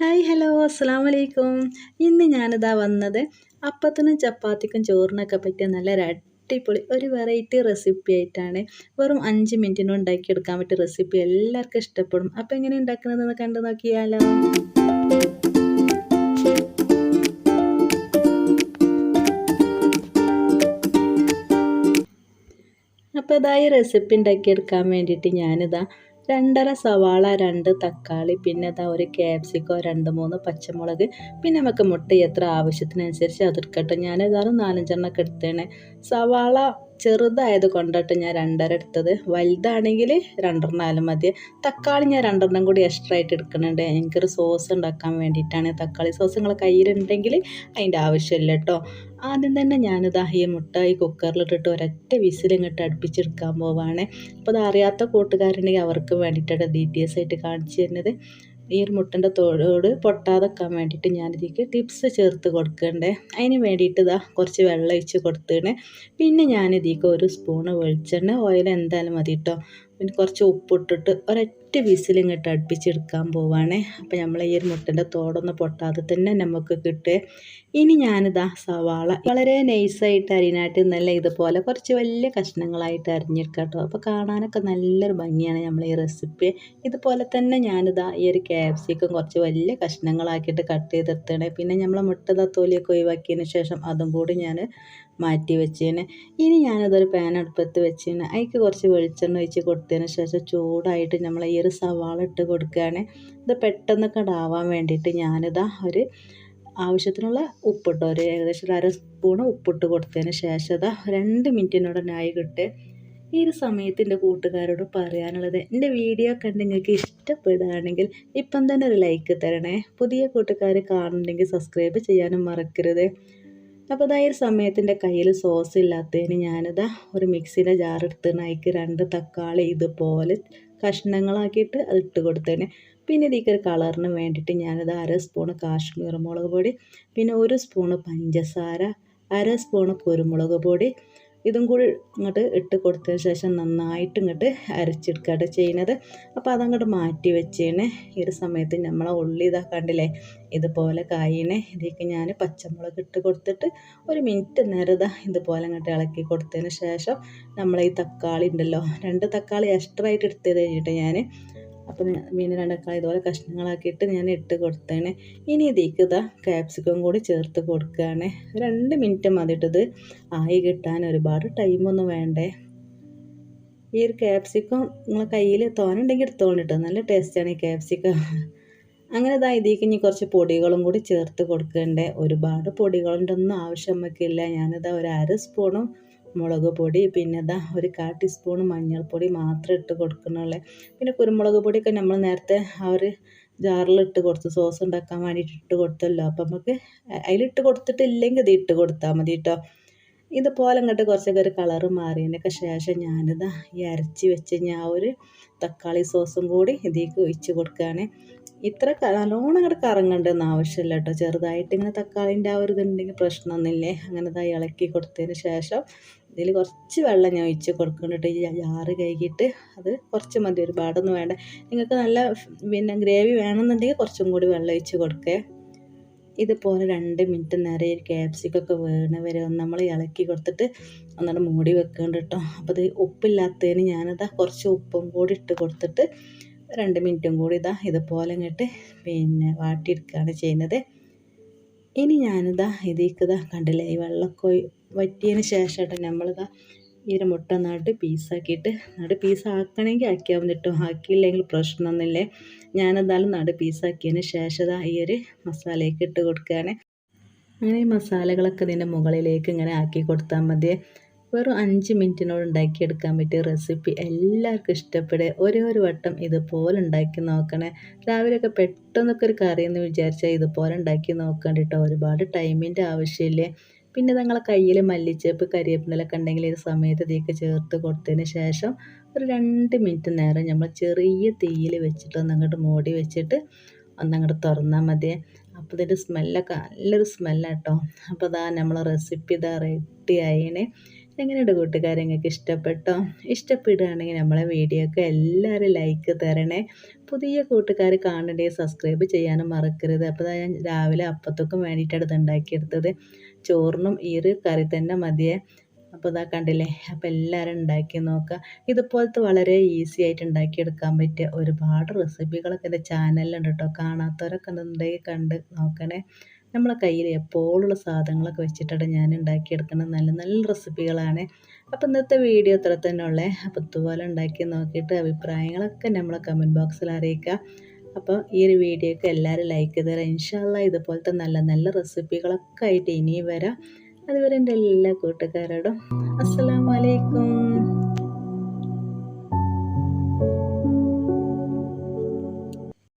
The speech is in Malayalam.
ഹായ് ഹലോ അസ്സാം വലൈക്കും ഇന്ന് ഞാനിതാ വന്നത് അപ്പത്തിനും ചപ്പാത്തിക്കും ചോറിനൊക്കെ പറ്റിയ നല്ല അടിപൊളി ഒരു വെറൈറ്റി റെസിപ്പി ആയിട്ടാണ്. വെറും അഞ്ച് മിനിറ്റിനും ഉണ്ടാക്കിയെടുക്കാൻ പറ്റിയ റെസിപ്പി എല്ലാവർക്കും ഇഷ്ടപ്പെടും. അപ്പോൾ എങ്ങനെ ഉണ്ടാക്കുന്നതെന്ന് കണ്ടു നോക്കിയാലോ. അപ്പോൾ ഇതായി റെസിപ്പി ഉണ്ടാക്കിയെടുക്കാൻ വേണ്ടിയിട്ട് ഞാനിതാ രണ്ടര സവാള രണ്ട് തക്കാളി പിന്നെ അതാ ഒരു ക്യാപ്സിക്കോ രണ്ട് മൂന്ന് പച്ചമുളക്. പിന്നെ നമുക്ക് മുട്ട എത്ര ആവശ്യത്തിനനുസരിച്ച് അതിർക്കട്ടെ ഞാൻ ഏതായാലും നാലഞ്ചെണ്ണൊക്കെ എടുത്തേണേ. സവാള ചെറുതായത് കൊണ്ടിട്ട് ഞാൻ രണ്ടര എടുത്തത്. വലുതാണെങ്കിൽ രണ്ടെണ്ണാലും മതി. തക്കാളി ഞാൻ രണ്ടെണ്ണം കൂടി എക്സ്ട്രാ ആയിട്ട് എടുക്കുന്നുണ്ട്. എനിക്കൊരു സോസ് ഉണ്ടാക്കാൻ വേണ്ടിയിട്ടാണ് തക്കാളി സോസ് നിങ്ങളെ കയ്യിലുണ്ടെങ്കിൽ അതിന്റെ ആവശ്യമില്ല കേട്ടോ ആദ്യം തന്നെ ഞാനിതാ ഈ മുട്ട ഈ കുക്കറിലിട്ടിട്ട് ഒരൊറ്റ വിസിലിങ്ങോട്ട് അടുപ്പിച്ചെടുക്കാൻ പോവാണ്. അപ്പോൾ അത് അറിയാത്ത കൂട്ടുകാരുണ്ടെങ്കിൽ അവർക്ക് വേണ്ടിയിട്ടാണ് ഡീറ്റെയിൽസ് ആയിട്ട് കാണിച്ചു തരുന്നത്. ഈ ഒരു മുട്ടന്റെ തോടോട് പൊട്ടാതെക്കാൻ വേണ്ടിയിട്ട് ഞാനിതിലേക്ക് ടിപ്സ് ചേർത്ത് കൊടുക്കണ്ടേ. അതിന് വേണ്ടിയിട്ട് ഇതാ കുറച്ച് വെള്ളം ഒഴിച്ച് കൊടുത്തേണ്. പിന്നെ ഞാനിതിലേക്ക് ഒരു സ്പൂണ് വെളിച്ചെണ്ണ ഓയിൽ എന്തായാലും മതി കേട്ടോ പിന്നെ കുറച്ച് ഉപ്പിട്ടിട്ട് ഒരൊറ്റ വിസിലിങ്ങോട്ട് അടുപ്പിച്ചെടുക്കാൻ പോവാണ്. അപ്പോൾ നമ്മൾ ഈ ഒരു മുട്ടന്റെ തോടൊന്ന് പൊട്ടാതെ തന്നെ നമുക്ക് കിട്ടുക ഇനി ഞാനിതാ സവാള വളരെ നൈസായിട്ട് അരിനാട്ട് നല്ല ഇതുപോലെ കുറച്ച് വലിയ കഷ്ണങ്ങളായിട്ട് അരിഞ്ഞെടുക്കാം കേട്ടോ അപ്പോൾ കാണാനൊക്കെ നല്ലൊരു ഭംഗിയാണ് നമ്മൾ ഈ റെസിപ്പി. ഇതുപോലെ തന്നെ ഞാനിതാ ഈ ഒരു ക്യാപ്സിക്കം കുറച്ച് വലിയ കഷ്ണങ്ങളാക്കിയിട്ട് കട്ട് ചെയ്തെത്തണേ പിന്നെ നമ്മൾ മുട്ട തോലിയൊക്കെ ഒഴിവാക്കിയതിന് ശേഷം അതും കൂടി ഞാൻ മാറ്റി വെച്ചേനെ. ഇനി ഞാനതൊരു പാൻ അടുപ്പത്ത് വെച്ചേനെ. അതിക്ക് കുറച്ച് വെളിച്ചെണ്ണ ഒഴിച്ച് കൊടുത്തതിന് ശേഷം ചൂടായിട്ട് നമ്മൾ ഈ ഒരു സവാള ഇട്ട് കൊടുക്കുകയാണ്. ഇത് പെട്ടെന്നൊക്കെ ഉണ്ടാവാൻ വേണ്ടിയിട്ട് ഞാനിതാ ഒരു ആവശ്യത്തിനുള്ള ഉപ്പിട്ട് ഒരു ഏകദേശം ഒരു അര സ്പൂണ് ഉപ്പിട്ട് കൊടുത്തതിന് ശേഷം അതാ രണ്ട് മിനിറ്റിനോടനായി കിട്ടുക ഈ ഒരു സമയത്ത് എന്റെ കൂട്ടുകാരോട് പറയാനുള്ളത് എന്റെ വീഡിയോ കണ്ട് നിങ്ങൾക്ക് ഇഷ്ടപ്പെടുകയാണെങ്കിൽ ഇപ്പം തന്നെ ഒരു ലൈക്ക് തരണേ. പുതിയ കൂട്ടുകാർ കാണുന്നുണ്ടെങ്കിൽ സബ്സ്ക്രൈബ് ചെയ്യാനും മറക്കരുത്. അപ്പോൾ അതായ ഒരു സമയത്തിന്റെ കയ്യിൽ സോസ് ഇല്ലാത്തതിന് ഞാനിതാ ഒരു ജാർ എടുത്തിട്ട് അതിക്ക് രണ്ട് തക്കാളി ഇതുപോലെ കഷ്ണങ്ങളാക്കിയിട്ട് അത് ഇട്ട് കൊടുത്തേനെ പിന്നെ ഇതിക്കൊരു കളറിന് വേണ്ടിയിട്ട് ഞാനിത് അര സ്പൂണ് കാശ്മീർ മുളക് പൊടി പിന്നെ ഒരു സ്പൂണ് പഞ്ചസാര അര സ്പൂണ് കുരുമുളക് പൊടി ഇതും കൂടി ഇങ്ങോട്ട് ഇട്ട് കൊടുത്തതിന് ശേഷം നന്നായിട്ട് ഇങ്ങോട്ട് അരച്ചെടുക്കുകയാണ് ചെയ്യുന്നത്. അപ്പോൾ അതങ്ങോട്ട് മാറ്റി വെച്ചേനെ. ഈ ഒരു സമയത്ത് നമ്മളെ ഉള്ളി ഇതാ കണ്ടില്ലേ? ഇതുപോലെ കായിനെ. ഇതിലേക്ക് ഞാൻ പച്ചമുളക് ഇട്ട് കൊടുത്തിട്ട് ഒരു മിനിറ്റ് നേരം ഇതാ ഇതുപോലെ അങ്ങോട്ട് ഇളക്കി കൊടുത്തതിന് ശേഷം നമ്മൾ ഈ തക്കാളി ഉണ്ടല്ലോ. രണ്ട് തക്കാളി എക്സ്ട്രാ ആയിട്ട് എടുത്തത് കഴിഞ്ഞിട്ട് ഞാൻ അപ്പം മീൻ രണ്ടക്കാളി ഇതുപോലെ കഷ്ണങ്ങളാക്കിയിട്ട് ഞാൻ ഇട്ട് കൊടുത്തേനെ. ഇനി ഇതിലേക്ക് ഇതാ ക്യാപ്സിക്കം കൂടി ചേർത്ത് കൊടുക്കുകയാണ് രണ്ട് മിനിറ്റ് മതിട്ടത് ആയി കിട്ടാൻ ഒരുപാട് ടൈമൊന്നും വേണ്ടേ. ഈ ഒരു ക്യാപ്സിക്കം നിങ്ങൾ കയ്യിൽ തോനുണ്ടെങ്കിൽ എടുത്തോണ്ടിട്ടോ നല്ല ടേസ്റ്റാണ് ഈ ക്യാപ്സിക്കം അങ്ങനെ ഇതാ ഇതിലേക്ക് ഇനി കുറച്ച് പൊടികളും കൂടി ചേർത്ത് കൊടുക്കണ്ടേ. ഒരുപാട് പൊടികളുടെ ഒന്നും ആവശ്യം നമുക്കില്ല ഞാനിതാ ഒരു അര സ്പൂണും മുളക് പൊടി പിന്നെ ഇതാ ഒരു കാ ടീസ്പൂൺ മഞ്ഞൾപ്പൊടി മാത്രം ഇട്ട് കൊടുക്കുന്നുള്ളേ. പിന്നെ കുരുമുളക് പൊടിയൊക്കെ നമ്മൾ നേരത്തെ ആ ഒരു ജാറിലിട്ട് കൊടുത്ത് സോസ് ഉണ്ടാക്കാൻ വേണ്ടിയിട്ട് ഇട്ട് കൊടുത്തല്ലോ. അപ്പം നമുക്ക് അതിലിട്ട് കൊടുത്തിട്ടില്ലെങ്കിൽ ഇത് ഇട്ട് കൊടുത്താൽ മതി കേട്ടോ ഇതുപോലെ ഇങ്ങോട്ട് കുറച്ചൊക്കെ ഒരു കളറ് മാറിയതിനൊക്കെ ശേഷം ഞാനിതാ ഈ അരച്ച് വെച്ച് ഞാൻ ഒരു തക്കാളി സോസും കൂടി ഇതിലേക്ക് ഒഴിച്ച് കൊടുക്കുകയാണ്. ഇത്ര നല്ലോണം അങ്ങോട്ട് കറങ്ങേണ്ടെന്ന് ആവശ്യമില്ല കേട്ടോ ചെറുതായിട്ട് ഇങ്ങനെ തക്കാളിന്റെ ആ ഒരു ഇതുണ്ടെങ്കിൽ പ്രശ്നമൊന്നുമില്ലേ? അങ്ങനെ തൈ ഇളക്കി കൊടുത്തതിന് ശേഷം ഇതിൽ കുറച്ച് വെള്ളം ഞാൻ ഒഴിച്ച് കൊടുക്കുന്നുണ്ട് ഈ ജാറ് കഴുകിയിട്ട് അത് കുറച്ച് മതി. ഒരുപാടൊന്നും വേണ്ട. നിങ്ങൾക്ക് നല്ല പിന്നെ ഗ്രേവി വേണമെന്നുണ്ടെങ്കിൽ കുറച്ചും കൂടി വെള്ളം ഒഴിച്ച് കൊടുക്കേ. ഇതുപോലെ രണ്ട് മിനിറ്റ് നേരെ ഈ ക്യാപ്സിക്കൊക്കെ വേണ വരെ ഒന്ന് നമ്മൾ ഇളക്കി കൊടുത്തിട്ട് ഒന്നുകൂടെ മൂടി വെക്കേണ്ട കേട്ടോ അപ്പോൾ ഇത് ഉപ്പില്ലാത്തതിന് ഞാനത് കുറച്ച് ഉപ്പും കൂടി ഇട്ട് കൊടുത്തിട്ട് രണ്ട് മിനിറ്റും കൂടി ഇതാ ഇതുപോലെ ഇങ്ങോട്ട് പിന്നെ വാട്ടിയെടുക്കുകയാണ് ചെയ്യുന്നത്. ഇനി ഞാനിതാ ഇതിക്കതാ ഇതാ കണ്ടില്ലേ ഈ വെള്ളമൊക്കെ വറ്റിയതിന് ശേഷമായിട്ട് നമ്മളിതാ ഈ ഒരു മുട്ട നാട്ട് പീസാക്കിയിട്ട് നട് പീസാക്കണമെങ്കിൽ ആക്കിയാൽ മതി കേട്ടോ. ആക്കിയില്ലെങ്കിൽ പ്രശ്നമൊന്നുമില്ലേ. ഞാനെന്തായാലും നട് പീസാക്കിയതിന് ശേഷം ഈ ഒരു മസാലയൊക്കെ ഇട്ട് കൊടുക്കുകയാണ്. അങ്ങനെ ഈ മസാലകളൊക്കെ ഇതിന്റെ മുകളിലേക്ക് ഇങ്ങനെ ആക്കി കൊടുത്താൽ മതി വെറും അഞ്ച് മിനിറ്റിനോട് ഉണ്ടാക്കിയെടുക്കാൻ പറ്റിയ റെസിപ്പി എല്ലാവർക്കും ഇഷ്ടപ്പെടുക ഓരോ ഒരു വട്ടം ഇതുപോലെ ഉണ്ടാക്കി നോക്കണേ. രാവിലെയൊക്കെ പെട്ടെന്നൊക്കെ ഒരു കറി എന്ന് വിചാരിച്ചാൽ ഇതുപോലെ ഉണ്ടാക്കി നോക്കണ്ടിട്ടോ ഒരുപാട് ടൈമിന്റെ ആവശ്യമില്ലേ? പിന്നെ നിങ്ങളെ കയ്യിൽ മല്ലിച്ചേപ്പ് കരിവേപ്പിലൊക്കെ ഉണ്ടെങ്കിൽ ഈ സമയത്ത് ഇതൊക്കെ ചേർത്ത് കൊടുത്തതിന് ശേഷം ഒരു രണ്ട് മിനിറ്റ് നേരം നമ്മൾ ചെറിയ തീയിൽ വെച്ചിട്ട് ഒന്നങ്ങോട്ട് മൂടി വെച്ചിട്ട് ഒന്നങ്ങോട്ട് തുറന്നാൽ മതി. അപ്പോൾ ഇതിന്റെ സ്മെല്ലൊക്കെ നല്ലൊരു സ്മെല്ലാട്ടോ അപ്പോൾ ഇതാ നമ്മളെ റെസിപ്പി ഇതാ റെഡി ആയിനെ. എങ്ങനെയുണ്ട് കൂട്ടുകാരെ നിങ്ങൾക്ക് ഇഷ്ടപ്പെട്ടോ? ഇഷ്ടപ്പെടുകയാണെങ്കിൽ നമ്മളെ വീഡിയോക്ക് എല്ലാവരും ലൈക്ക് തരണേ. പുതിയ കൂട്ടുകാർ കാണണ്ടേ സബ്സ്ക്രൈബ് ചെയ്യാനും മറക്കരുത്. അപ്പോൾ ഞാൻ രാവിലെ അപ്പത്തൊക്കെ വേണ്ടിയിട്ടാണ് ഇത് ഉണ്ടാക്കിയെടുത്തത്. ചോറിനും ഈ കറി തന്നെ മതിയേ. അപ്പോൾ ഇതാ കണ്ടില്ലേ? അപ്പോൾ എല്ലാവരും ഉണ്ടാക്കി നോക്കുക ഇതുപോലത്തെ വളരെ ഈസി ആയിട്ട് ഉണ്ടാക്കിയെടുക്കാൻ പറ്റിയ ഒരുപാട് റെസിപ്പികളൊക്കെ എന്റെ ചാനലിലുണ്ട് കേട്ടോ കാണാത്തവരൊക്കെ ഉണ്ടെങ്കിൽ കണ്ട് നോക്കണേ. നമ്മളെ കയ്യിൽ എപ്പോഴുള്ള സാധനങ്ങളൊക്കെ വെച്ചിട്ടാണ് ഞാൻ ഉണ്ടാക്കിയെടുക്കുന്നത്. നല്ല നല്ല റെസിപ്പികളാണ്. അപ്പോൾ ഇന്നത്തെ വീഡിയോ ഇത്ര തന്നെ ഉള്ളേ. അപ്പോൾ ഇതുപോലെ ഉണ്ടാക്കി നോക്കിയിട്ട് അഭിപ്രായങ്ങളൊക്കെ നമ്മളെ കമന്റ് ബോക്സിൽ അറിയിക്കുക. അപ്പോൾ ഈ ഒരു വീഡിയോക്ക് എല്ലാവരും ലൈക്ക് തരാം. ഇൻഷാല്ല ഇതുപോലത്തെ നല്ല നല്ല റെസിപ്പികളൊക്കെ ആയിട്ട് ഇനിയും വരാം. അതുവരെ എന്റെ എല്ലാ കൂട്ടുകാരോടും അസ്സലാമലൈക്കും